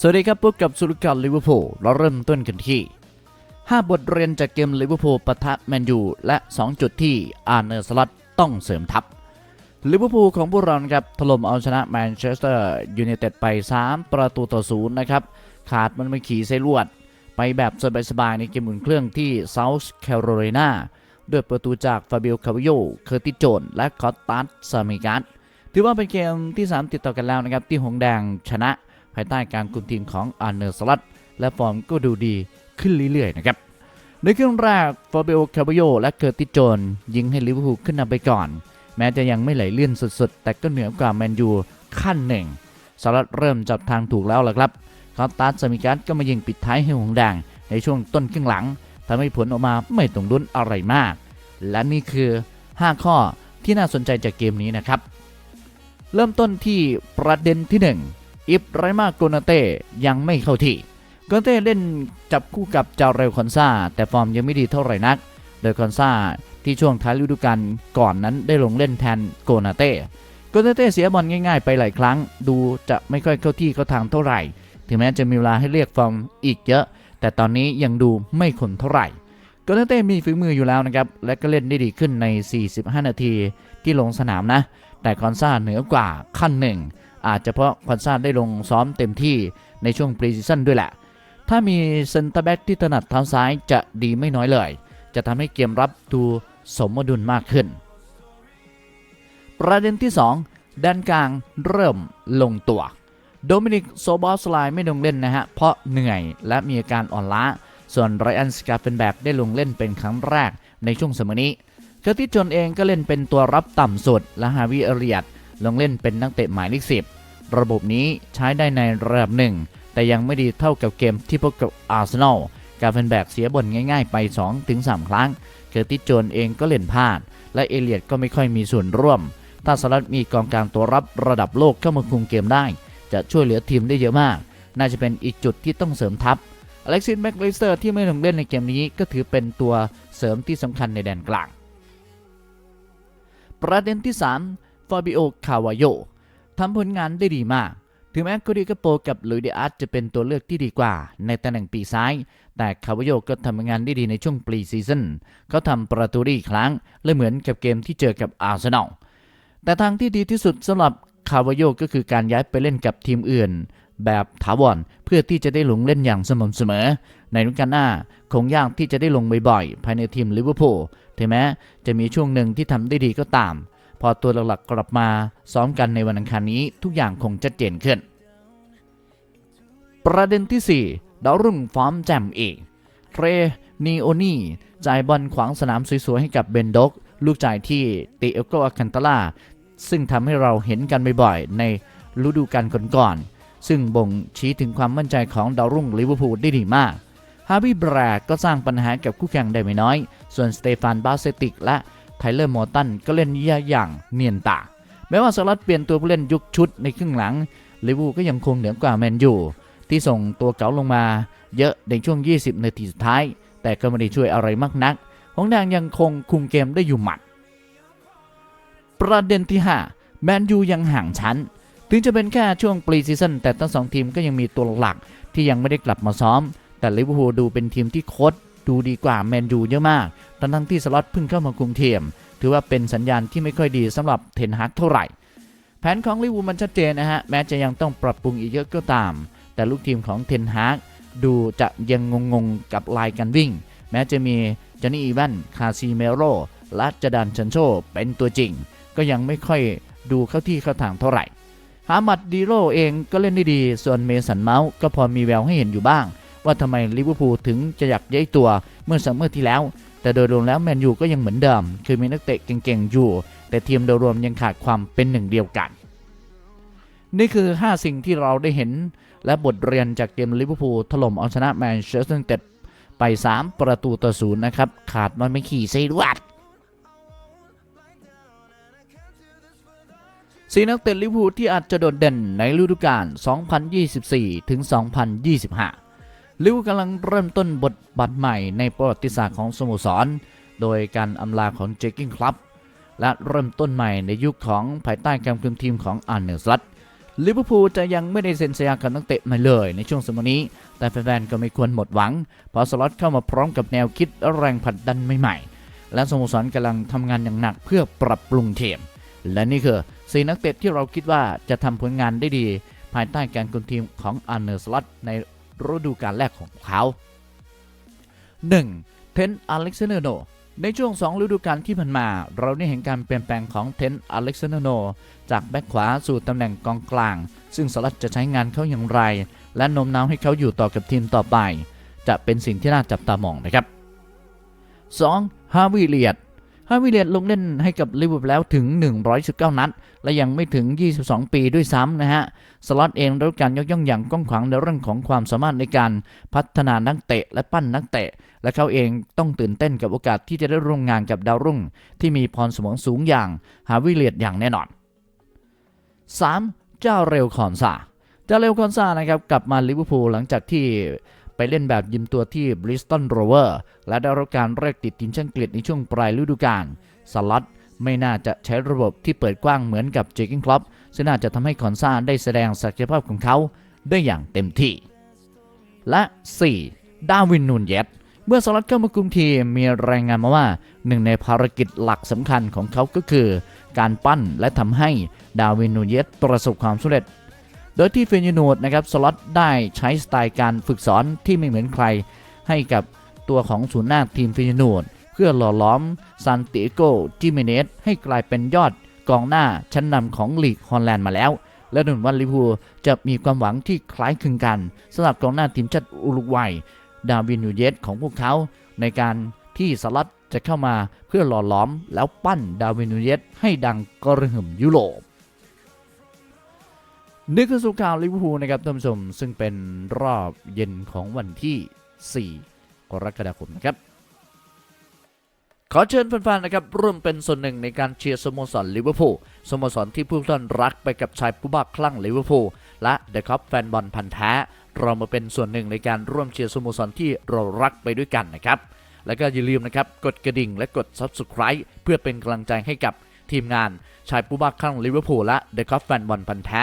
สวัสดีครับพบกับสุรการลิเวอร์พูลเราเริ่มต้นกันที่ 5 บทเรียนจากเกมลิเวอร์พูลปะทะแมนยูและ 2 จุดที่อาร์เนอร์สลัตต้องเสริมทัพลิเวอร์พูลของพวกเราครับถล่มเอาชนะแมนเชสเตอร์ยูไนเต็ดไป 3 ประตูต่อศูนย์นะครับ ขาดมันไม่ขี่ไส้ลวด ไปแบบสบายๆในเกมอุ่นเครื่องที่เซาท์แคโรไลนาด้วยประตูจากฟาเบิโอคาวิโยเคอร์ติโจน และคอตตัสซามิกัสถือว่าเป็นเกมที่ 3 ติดต่อกันแล้วนะครับที่หงแดงชนะายใต้การคุมทีมของอาร์เนอร์สลัตและฟอร์มก็ดูดีขึ้นเรื่อยๆนะครับในครึ่งแรกฟาเบโอคาบโยและเคอร์ติโจน ยิงให้ลิเวอร์พูลขึ้นนำไปก่อน แม้จะยังไม่ไหลเลื่อนสุดๆ แต่ก็เหนือกว่าแมนยูขั้นหนึ่งสลัดเริ่มจับทางถูกแล้วล่ะครับคอตตัสซามิกัสก็มายิงปิดท้ายให้หงแดงในช่วงต้นครึ่งหลังทำให้ผลออกมาไม่ตรงดุนอะไรมาก และนี่คือ 5 ข้อที่น่าสนใจจากเกมนี้นะครับ เริ่มต้นที่ประเด็นที่ 1 อิบไรมาโกนาเต้ยังไม่เข้าที่โกนาเต้เล่นจับคู่กับจาเรลคอนซาแต่ฟอร์มยังไม่ดีเท่าไหร่นัก โดยคอนซาที่ช่วงท้ายฤดูกาลก่อนนั้นได้ลงเล่นแทนโกนาเต้โกนาเต้เสียบอลง่ายๆไปหลายครั้ง ดูจะไม่ค่อยเข้าที่เข้าทางเท่าไหร่ ถึงแม้จะมีเวลาให้เรียกฟอร์มอีกเยอะ แต่ตอนนี้ยังดูไม่ขนเท่าไหร่โกนาเต้มีฝีมืออยู่แล้วนะครับ และก็เล่นได้ดีขึ้นใน 45 นาทีที่ลงสนามนะ แต่คอนซาเหนือกว่าขั้นหนึ่ง อาจจะเพราะคอนซาได้ลงซ้อมเต็มที่ในช่วงปรีซีซั่นด้วยแหละ ถ้ามีเซนเตอร์แบ็กที่ถนัดเท้าซ้ายจะดีไม่น้อยเลย จะทำให้เกมรับดูสมดุลมากขึ้น ประเด็นที่ 2 ด้านกลางเริ่มลงตัว โดมินิกโซบอสไลไม่ลงเล่นนะฮะ เพราะเหนื่อยและมีอาการอ่อนล้า ส่วนไรอันสกาเฟนแบกได้ลงเล่นเป็นครั้งแรกในช่วงเสมอนี้เคอร์ติสจนเองก็เล่นเป็นตัวรับต่ำสุดและฮาวิเอเรียด ลงเล่นเป็นนักเตะหมายเลขสิบระบบนี้ใช้ได้ในระดับหนึ่ง แต่ยังไม่ดีเท่ากับเกมที่พบกับอาร์เซนอลกาเฟนแบกเสียบอลง่ายๆไป 2-3 ครั้งเคอร์ติโจนเองก็เล่นพลาด และเอเลียดก็ไม่ค่อยมีส่วนร่วม ถ้าสลัดมีกองกลางตัวรับระดับโลกเข้ามาคุมเกมได้ จะช่วยเหลือทีมได้เยอะมาก น่าจะเป็นอีกจุดที่ต้องเสริมทัพอเล็กซิสแม็กเลสเตอร์ที่ไม่ลงเล่นในเกมนี้ก็ถือเป็นตัวเสริมที่สำคัญในแดนกลาง ประเด็นที่ 3 ฟาบิโอ คาวาโยทำผลงานได้ดีมาก ถึงแม้โคดิกาโปกับลุยเดอาร์ตจะเป็นตัวเลือกที่ดีกว่า ในตำแหน่งปีซ้าย แต่คาวาโยก็ทำงานได้ดีในช่วงปรีซีซั่นเขาทำประตูได้อีครั้ง และเหมือนกับเกมที่เจอกับอาร์เซนอล แต่ทางที่ดีที่สุดสำหรับคาวาโยก็คือการย้ายไปเล่นกับทีมอื่น แบบถาวรเพื่อที่จะได้ลงเล่นอย่างสม่ำเสมอ ในฤดูกาลหน้าคงยากที่จะได้ลงบ่อยๆภายในทีมลิเวอร์พูลถึงแม้จะมีช่วงหนึ่งที่ทำได้ดีก็ตาม พอตัวหลักๆกลับมาซ้อมกันในวันอังคารนี้ทุกอย่างคงชัดเจนขึ้น ประเด็นที่ 4 ดาวรุ่งฟอร์มแจ่มเอกเทรนีโอนี่จ่ายบอลขวางสนามสวยๆให้กับเบนด็อก ลูกจ่ายที่ติเอโกอาคันตาลาซึ่งทำให้เราเห็นกันบ่อยๆในฤดูกาลก่อนๆซึ่งบ่งชี้ถึงความมั่นใจของดาวรุ่งลิเวอร์พูลได้ดีมากฮาร์บี้แบรดก็สร้างปัญหากับคู่แข่งได้ไม่น้อย ส่วนสเตฟานบาเซติกและ ไทเลอร์มอร์ตันก็เล่นอย่างเนียนตา แม้ว่าสลัดเปลี่ยนตัวผู้เล่นยุคชุดในครึ่งหลังลิเวอร์พูลก็ยังคงเหนือกว่าแมนยูที่ส่งตัวเก๋าลงมาเยอะในช่วง 20 นาทีสุดท้าย แต่ก็ไม่ได้ช่วยอะไรมากนักหงแดงยังคงคุมเกมได้อยู่หมัด ประเด็นที่ 5 แมนยูยังห่างชั้น ถึงจะเป็นแค่ช่วงปรีซีซั่นแต่ทั้งสองทีมก็ยังมีตัวหลักที่ยังไม่ได้กลับมาซ้อม แต่ลิเวอร์พูลดูเป็นทีมที่โค้ด ดูดีกว่าแมนยูเยอะมาก ทั้งทั้งที่สล็อตเพิ่งเข้ามาคุมทียม ถือว่าเป็นสัญญาณที่ไม่ค่อยดีสำหรับเทนฮากเท่าไหร่ แผนของลิวูมันชัดเจนนะฮะ แม้จะยังต้องปรับปรุงอีกเยอะก็ตาม แต่ลูกทีมของเทนฮากดูจะยังงงๆกับลายการวิ่ง แม้จะมีจานี่อีวันคาซิเมโรและจดานชันโชเป็นตัวจริง ก็ยังไม่ค่อยดูเข้าที่เข้าทางเท่าไหร่ฮามัดดีโรเองก็เล่นได้ดี ส่วนเมสันเมาส์ก็พอมีแววให้เห็นอยู่บ้าง ว่าทำไมลิเวอร์พูลถึงจะอยากย้ายตัวเมื่อซัมเมอร์ที่แล้ว แต่โดยรวมแล้วแมนยูก็ยังเหมือนเดิม คือมีนักเตะเก่งๆอยู่ แต่ทีมโดยรวมยังขาดความเป็นหนึ่งเดียวกัน นี่คือ 5 สิ่งที่เราได้เห็น และบทเรียนจากเกมลิเวอร์พูลถล่มเอาชนะแมนเชสเตอร์ยูไนเต็ดไป 3 ประตูต่อศูนย์นะครับ ขาดมันไม่ขี่ไส้ลวดสีนักเตะลิเวอร์พูลที่อาจจะโดดเด่นในฤดูกาล 2024 ถึง 2025 ลิวกำลังเริ่มต้นบทบาทใหม่ในประวัติศาสตร์ของสโมสร โดยการอำลาของเจคกิ้งคลับและเริ่มต้นใหม่ในยุคของภายใต้การคุมทีมของอาร์เนอร์สลัตลิเวอร์พูลจะยังไม่ได้เซ็นสัญญากับนักเตะใหม่เลยในช่วงสมัยนี้ แต่แฟนๆก็ไม่ควรหมดหวัง เพราะสล็อตเข้ามาพร้อมกับแนวคิดและแรงผลักดันใหม่ๆ และสโมสรกำลังทำงานอย่างหนักเพื่อปรับปรุงทีม และนี่คือสีนักเตะที่เราคิดว่าจะทำผลงานได้ดี ภายใต้การคุมทีมของอาร์เนอร์สล็อตใน ฤดูกาลแรกของเขา 1. เทนอเล็กซานเดอร์โนในช่วง 2 ฤดูกาลที่ผ่านมา เราได้เห็นการเปลี่ยนแปลงของเทนอเล็กซานเดอร์โนจากแบ็คขวาสู่ตำแหน่งกองกลาง ซึ่งสลัดจะใช้งานเขาอย่างไร และโน้มน้าวให้เขาอยู่ต่อกับทีมต่อไป จะเป็นสิ่งที่น่าจับตามองนะครับ 2. ฮาวิเลียด ฮาวิเลียดลงเล่นให้กับลิเวอร์พูลแล้วถึง 119 นัด และยังไม่ถึง 22 ปีด้วยซ้ำนะฮะ สล็อตเองได้รับการยกย่องอย่างกว้างขวางในเรื่องของความสามารถในการพัฒนานักเตะและปั้นนักเตะ และเขาเองต้องตื่นเต้นกับโอกาสที่จะได้ร่วมงานกับดาวรุ่ง ที่มีพรสมองสูงอย่างฮาวิเลียดอย่างแน่นอน 3. เจ้าเร็วคอนซาเจ้าเร็วคอนซานะครับกลับมาลิเวอร์พูลหลังจากที่ ไปเล่นแบบยืมตัวที่บริสตันโรเวอร์และได้รับการเรียกติดทีมชาติอังกฤษในช่วงปลายฤดูกาลสล็อตไม่น่าจะใช้ระบบที่เปิดกว้างเหมือนกับเจอร์เกนคลอปซึ่งน่าจะทำให้คอนซาได้แสดงศักยภาพของเขาได้อย่างเต็มที่ และ 4. ดาวินนูนเยตเมื่อสล็อตเข้ามาคุมทีมมีรายงานมาว่า หนึ่งในภารกิจหลักสำคัญของเขาก็คือ การปั้นและทำให้ดาวินนูนเยตประสบความสำเร็จ โดยที่เฟนยูโนดนะครับสล็อตได้ใช้สไตล์การฝึกสอนที่ไม่เหมือนใคร ให้กับตัวของศูนย์หน้าทีมเฟนยูโนดเพื่อหล่อล้อมซานติโกจิเมเนสให้กลายเป็นยอดกองหน้าชั้นนำของลีกฮอลแลนด์มาแล้ว และหมือนว่าลิพูจะมีความหวังที่คล้ายคลึงกันสำหรับกองหน้าทีมชาติอุรุกวัย ดาวินนูเยสของพวกเขาในการที่สล็อตจะเข้ามาเพื่อหล่อล้อมแล้วปั้นดาวินนูเยสให้ดังกระหึ่มยุโรป นี่คือสุข่าวลิเวอร์พูลนะครับท่านผู้ชมซึ่งเป็นรอบเย็นของวันที่ 4 กรกฎาคมนะครับ ขอเชิญแฟนๆนะครับร่วมเป็นส่วนหนึ่งในการเชียร์สโมสรลิเวอร์พูลสโมสรที่ผู้ท่านรักไปกับชายผู้บ้าคลั่งลิเวอร์พูลและเดอะคัพแฟนบอลพันธ์แท้ เรามาเป็นส่วนหนึ่งในการร่วมเชียร์สโมสรที่เรารักไปด้วยกันนะครับ แล้วก็อย่าลืมนะครับกดกระดิ่งและกด Subscribe เพื่อเป็นกำลังใจให้กับทีมงานชายผู้บ้าคลั่งลิเวอร์พูลและเดอะคัพแฟนบอลพันธ์แท้